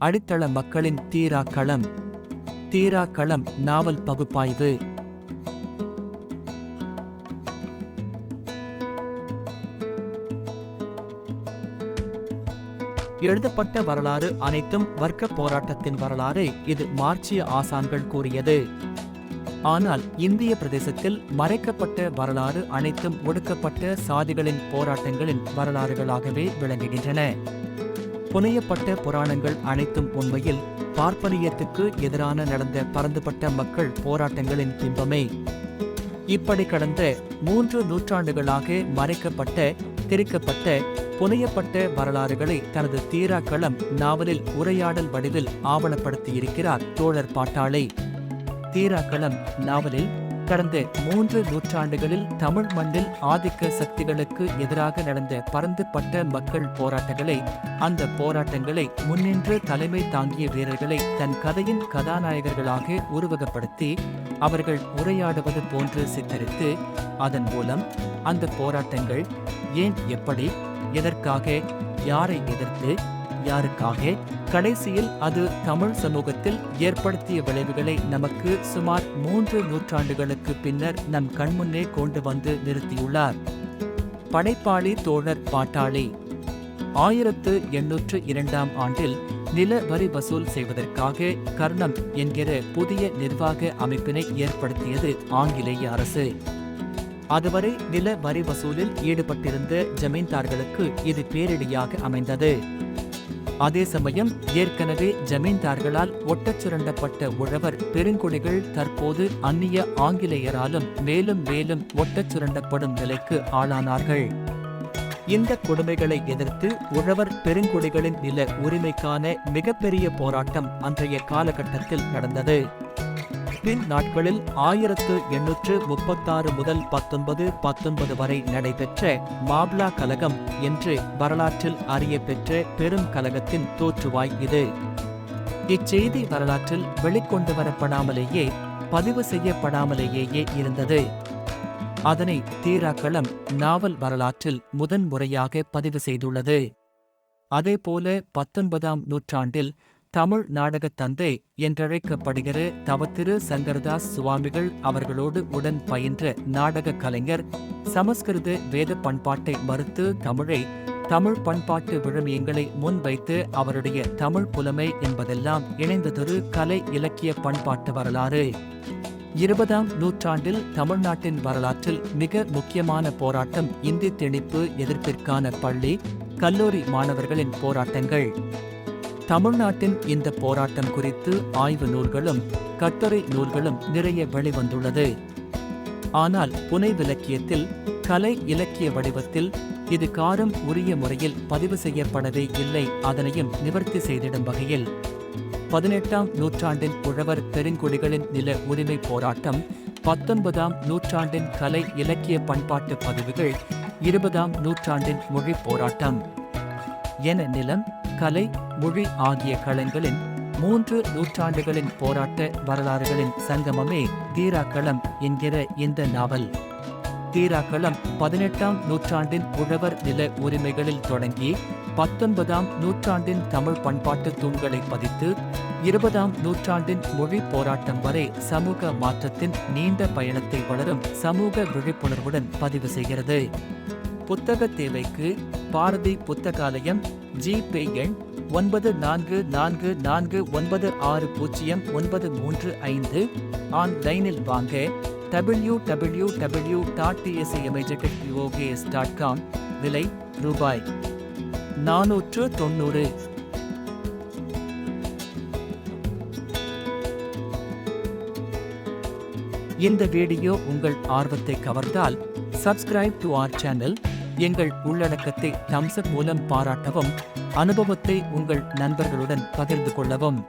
அடித்தள மக்களின் தீரா களம் தீரா களம் நாவல் பகுப்பாய்வு. எழுதப்பட்ட வரலாறு அனைத்தும் வர்க்க போராட்டத்தின் வரலாறு. இது மார்க்சிய ஆசான்கள் கூறியது. ஆனால் இந்திய பிரதேசத்தில் மறைக்கப்பட்ட வரலாறு அனைத்தும் ஒடுக்கப்பட்ட சாதிகளின் போராட்டங்களின் வரலாறுகளாகவே விளங்குகின்றன. புனையப்பட்ட புராணங்கள் அனைத்தும் உண்மையில் பார்ப்பனியத்துக்கு எதிரான நடந்த பரந்துபட்ட மக்கள் போராட்டங்களின் பிம்பமே. இப்படி கடந்த மூன்று நூற்றாண்டுகளாக மறைக்கப்பட்ட திரிக்கப்பட்ட புனையப்பட்ட வரலாறுகளை தனது தீராக்களம் நாவலில் உரையாடல் வடிவில் ஆவணப்படுத்தியிருக்கிறார் தோழர் பாட்டாளை. தீராக்களம் நாவலில் கடந்த மூன்று நூற்றாண்டுகளில் தமிழ் மண்ணில் ஆதிக்க சக்திகளுக்கு எதிராக நடந்த பரந்துபட்ட மக்கள் போராட்டங்களை அந்த போராட்டங்களை முன்னின்று தலைமை தாங்கிய வீரர்களை தன் கதையின் கதாநாயகர்களாக உருவகப்படுத்தி அவர்கள் உரையாடுவது போன்று சித்தரித்து அதன் மூலம் அந்த போராட்டங்கள் ஏன் எப்படி எதற்காக யாரை எதிர்த்து யாருக்காக? கடைசியில் அது தமிழ் சமூகத்தில் ஏற்படுத்திய விளைவுகளை நமக்கு சுமார் மூன்று நூற்றாண்டுகளுக்கு பின்னர் நம் கண்முன்னே கொண்டு வந்து நிறுத்தியுள்ளார். படைப்பாளி தோழர் பாட்டாளி ஆயிரத்து எண்ணூற்று இரண்டாம் ஆண்டில் நில வரி வசூல் செய்வதற்காக கர்ணம் என்கிற புதிய நிர்வாக அமைப்பினை ஏற்படுத்தியது ஆங்கிலேய அரசு. அதுவரை நில வரி வசூலில் ஈடுபட்டிருந்த ஜமீன்தார்களுக்கு இது பேரிடியாக அமைந்தது. அதே சமயம் ஏற்கனவே ஜமீன்தார்களால் ஒட்டச் சுரண்டப்பட்ட உழவர் பெருங்குடிகள் தற்போது அந்நிய ஆங்கிலேயராலும் மேலும் மேலும் ஒட்டச் சுரண்டப்படும் நிலைக்கு ஆளானார்கள். இந்த கொடுமைகளை எதிர்த்து உழவர் பெருங்குடிகளின் நில உரிமைக்கான மிகப்பெரிய போராட்டம் அன்றைய காலகட்டத்தில் நடந்தது. பின் நாட்களில் ஆயிரத்து எண்ணூற்று முப்பத்தாறு முதல் பத்தொன்பது பத்தொன்பது வரை நடைபெற்ற மாப்லா கலகம் என்று வரலாற்றில் அறியப்பெற்ற பெரும் கலகத்தின் தோற்றுவாய் இது. இச்செய்தி வரலாற்றில் வெளிக்கொண்டு வரப்படாமலேயே பதிவு செய்யப்படாமலேயே இருந்தது. அதனை தீராக்களம் நாவல் வரலாற்றில் முதன்முறையாக பதிவு செய்துள்ளது. அதேபோல பத்தொன்பதாம் நூற்றாண்டில் தமிழ் நாடகத் தந்தை என்றழைக்கப்படுகிற தவத்திரு சங்கரதாஸ் சுவாமிகள் அவர்களோடு உடன் பயின்ற நாடக கலைஞர் சமஸ்கிருத வேத பண்பாட்டை மறுத்து தமிழை தமிழ் பண்பாட்டு விழுமியங்களை முன்வைத்து அவருடைய தமிழ் புலமை என்பதெல்லாம் இணைந்ததொரு கலை இலக்கிய பண்பாட்டு வரலாறு. இருபதாம் நூற்றாண்டில் தமிழ்நாட்டின் வரலாற்றில் மிக முக்கியமான போராட்டம் இந்தி திணிப்பு எதிர்ப்பிற்கான பள்ளி கல்லூரி மாணவர்களின் போராட்டங்கள். தமிழ்நாட்டின் இந்த போராட்டம் குறித்து ஆய்வு நூல்களும் கட்டுரை நூல்களும் நிறைய வெளிவந்துள்ளது. ஆனால் புனை விலக்கியத்தில் கலை இலக்கிய வடிவத்தில் இது காரம் உரிய முறையில் பதிவு செய்யப்படவே இல்லை அதனையும் நிவர்த்தி செய்திடும் வகையில். பதினெட்டாம் நூற்றாண்டின் புழவர் பெருங்குடிகளின் நில உரிமை போராட்டம் பத்தொன்பதாம் நூற்றாண்டின் கலை இலக்கிய பண்பாட்டு பதிவுகள் இருபதாம் நூற்றாண்டின் மொழி போராட்டம். என நிலம் கலை மொழி ஆகிய களங்களின் மூன்று நூற்றாண்டுகளின் போராட்ட வரலாறுகளின் சங்கமமே தீராக்களம் என்கிற இந்த நாவல். தீராக்களம் பதினெட்டாம் நூற்றாண்டின் உழவர் நில உரிமைகளில் தொடங்கி பத்தொன்பதாம் நூற்றாண்டின் தமிழ் பண்பாட்டு தூண்களை பதித்து இருபதாம் நூற்றாண்டின் மொழி போராட்டம் வரை சமூக மாற்றத்தின் நீண்ட பயணத்தை வளரும் சமூக விழிப்புணர்வுடன் பதிவு செய்கிறது. புத்தக தேவைக்கு பாரதி புத்தகாலயம் ஜிபே எண் ஒன்பது நான்கு நான்கு நான்கு ஒன்பது ஆறு பூஜ்ஜியம் ஒன்பது மூன்று ஐந்து. ஆன்லைனில் வாங்க டபிள்யூ டபிள்யூ டபிள்யூ டாட் டிஎஸ்சிஎம்ஐஜெகஸ் டாட் காம் விலை ரூபாய் நானூற்று தொண்ணூறு. இந்த வீடியோ உங்கள் ஆர்வத்தை கவர்ந்தால் சப்ஸ்கிரைப் டு ஆர் சேனல் எங்கள் உள்ளடக்கத்தை தம்சப் மூலம் பாராட்டவும் அனுபவத்தை உங்கள் நண்பர்களுடன் பகிர்ந்து கொள்ளவும்.